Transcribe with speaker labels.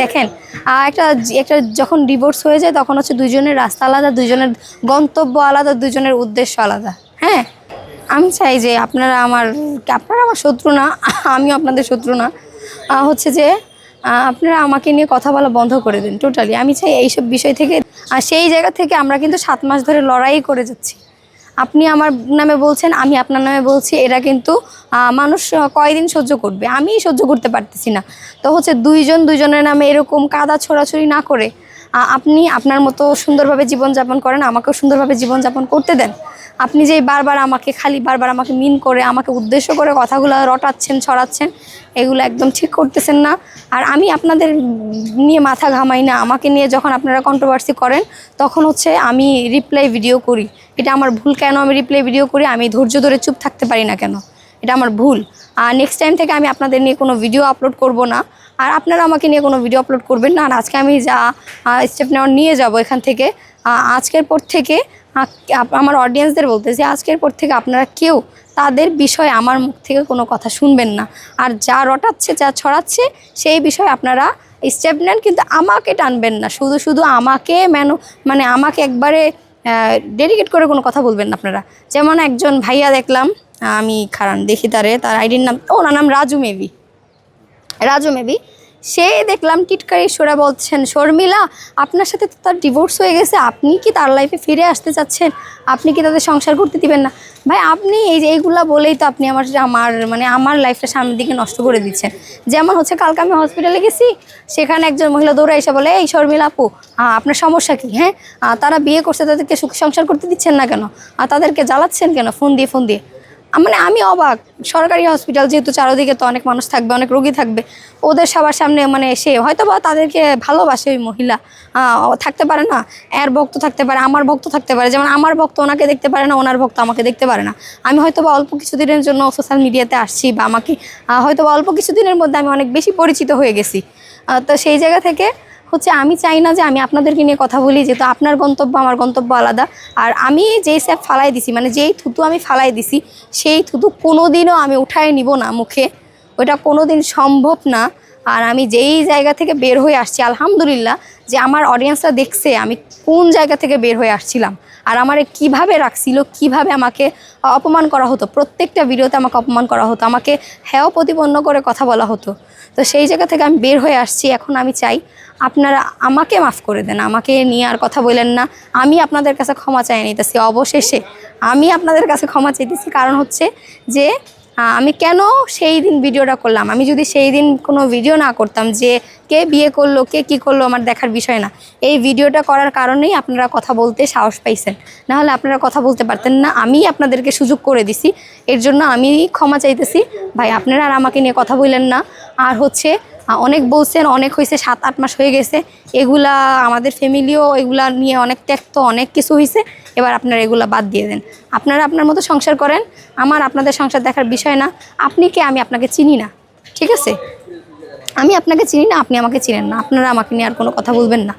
Speaker 1: দেখেন একটা একটা যখন ডিভোর্স হয়ে যায়, তখন হচ্ছে দুজনের রাস্তা আলাদা দুজনের গন্তব্য আলাদা দুজনের উদ্দেশ্য আলাদা। হ্যাঁ? আমি চাই যে আপনারা আমার আপনারা আমার শত্রু না, আমিও আপনাদের শত্রু না। হচ্ছে যে আপনারা আমাকে নিয়ে কথা বলা বন্ধ করে দিন টোটালি আমি চাই এইসব বিষয় থেকে সেই জায়গা থেকে আমরা কিন্তু সাত মাস ধরে লড়াই করে যাচ্ছি। আপনি আমার নামে বলছেন, আমি আপনার নামে বলছি, এরা কিন্তু মানুষ কয়দিন সহ্য করবে? আমি সহ্য করতে পারতেছি না। তো হচ্ছে দুইজন দুইজনের নামে এরকম কাদা ছোড়াছড়ি না করে আপনি আপনার মতো সুন্দরভাবে জীবনযাপন করেন, আমাকেও সুন্দরভাবে জীবনযাপন করতে দেন। আপনি যে বারবার আমাকে খালি বারবার আমাকে মিন করে, আমাকে উদ্দেশ্য করে কথাগুলো রটাচ্ছেন, ছড়াচ্ছেন, এগুলো একদম ঠিক করতেছেন না। আর আমি আপনাদের নিয়ে মাথা ঘামাই না, আমাকে নিয়ে যখন আপনারা কন্ট্রোভার্সি করেন, তখন হচ্ছে আমি রিপ্লাই ভিডিও করি। এটা আমার ভুল কেন আমি রিপ্লাই ভিডিও করি? আমি ধৈর্য ধরে চুপ থাকতে পারি না কেন? এটা আমার ভুল। আর নেক্সট টাইম থেকে আমি আপনাদের নিয়ে কোনো ভিডিও আপলোড করব না। আর আপনারা আমাকে নিয়ে কোনো ভিডিও আপলোড করবেন না। আর আজকে আমি যা স্টেপ নেওয়ার নিয়ে যাব এখান থেকে আজকের পর থেকে আমার অডিয়েন্সদের বলতেছি, আজকের পর থেকে আপনারা কেউ তাদের বিষয়ে আমার মুখ থেকে কোনো কথা শুনবেন না। আর যা রটাচ্ছে, যা ছড়াচ্ছে, সেই বিষয়ে আপনারা স্টেপ নেন, কিন্তু আমাকে টানবেন না। শুধু শুধু আমাকে মেন মানে আমাকে একবারে ডেডিকেট করে কোনো কথা বলবেন না আপনারা। যেমন একজন ভাইয়া দেখলাম আমি খারান দেখি তারে, তার আইডির নাম ওনার নাম রাজু মেবি। রাজু মেবি। সে দেখলাম টিটকারি সোরা বলছেন, শর্মিলা, আপনার সাথে তো তার ডিভোর্স হয়ে গেছে, আপনি কি তার লাইফে ফিরে আসতে চাচ্ছেন? আপনি কি তাদের সংসার করতে দিবেন না? ভাই, আপনি এই যে এইগুলা বলেই তো আপনি আমার আমার মানে আমার লাইফটা সামনের দিকে নষ্ট করে দিচ্ছেন। যেমন হচ্ছে, কালকে আমি হসপিটালে গেছি, সেখানে একজন মহিলা দৌড়ে এসে বলে, এই শর্মিলা আপু আপনার সমস্যা কি? হ্যাঁ? তারা বিয়ে করছে, তাদেরকে সুখ সংসার করতে দিচ্ছেন না কেন? আর তাদেরকে জ্বালাচ্ছেন কেন? ফোন দিয়ে ফোন দিয়ে। মানে আমি অবাক। সরকারি হসপিটাল যেহেতু চারোদিকে তো অনেক মানুষ থাকবে, অনেক রোগী থাকবে, ওদের সবার সামনে মানে এসে হয়তো বা তাদেরকে ভালোবাসে ওই মহিলা। থাকতে পারে না, এর ভক্ত থাকতে পারে, আমার ভক্ত থাকতে পারে। যেমন আমার ভক্ত ওনাকে দেখতে পারে না, ওনার ভক্ত আমাকে দেখতে পারে না। আমি হয়তো বা অল্প কিছুদিনের জন্য সোশ্যাল মিডিয়াতে আসছি বা আমাকে হয়তো বা অল্প কিছুদিনের মধ্যে আমি অনেক বেশি পরিচিত হয়ে গেছি। তো সেই জায়গা থেকে হচ্ছে আমি চাই না যে আমি আপনাদেরকে নিয়ে কথা বলি, যেহেতু আপনার গন্তব্য, আমার গন্তব্য আলাদা। আর আমি যেই স্যাপ ফালাই দিছি মানে যেই থুতু আমি ফালাই দিছি, সেই থুতু কোনো দিনও আমি উঠায় নিব না মুখে। ওটা কোনো দিন সম্ভব না। আর আমি যেই জায়গা থেকে বের হয়ে আসছি, আলহামদুলিল্লাহ, যে আমার অডিয়েন্সরা দেখছে আমি কোন জায়গা থেকে বের হয়ে আসছিলাম আর আমারে কীভাবে রাখছিল, কীভাবে আমাকে অপমান করা হতো, প্রত্যেকটা ভিডিওতে আমাকে অপমান করা হতো, আমাকে হেয় প্রতিপন্ন করে কথা বলা হতো। তো সেই জায়গা থেকে আমি বের হয়ে আসছি, এখন আমি চাই আপনারা আমাকে মাফ করে দেন, আমাকে নিয়ে আর কথা বলেন না, আমি আপনাদের কাছে ক্ষমা চাই নিতেছি অবশেষে, আমি আপনাদের কাছে ক্ষমা চাইতেছি, কারণ হচ্ছে যে আমি কেন সেই দিন ভিডিওটা করলাম? আমি যদি সেই দিন কোনো ভিডিও না করতাম যে কে বিয়ে করল, কে কি করল, আমার দেখার বিষয় না। এই ভিডিওটা করার কারণেই আপনারা কথা বলতে সাহস পাইছেন। নাহলে আপনারা কথা বলতে পারতেন না, আমি আপনাদেরকে সুযোগ করে দিছি। এর জন্য আমি ক্ষমা চাইতেছি। ভাই, আপনারা আর আমাকে নিয়ে কথা বললেন না। আর হচ্ছে অনেক বলছেন, অনেক হয়েছে সাত, আট মাস হয়ে গেছে। এগুলা আমাদের ফ্যামিলিও এগুলা নিয়ে অনেক ত্যাক্ত, অনেক কিছু হয়েছে এবার আপনারা এগুলা বাদ দিয়ে দেন। আপনারা আপনার মতো সংসার করেন। আমার আপনাদের সংসার দেখার বিষয় না। আপনি কে? আমি আপনাকে চিনি না। ঠিক আছে? আমি আপনাকে চিনি না, আপনি আমাকে চিনেন না। আপনারা আমাকে নিয়ে আর কোনো কথা বলবেন না।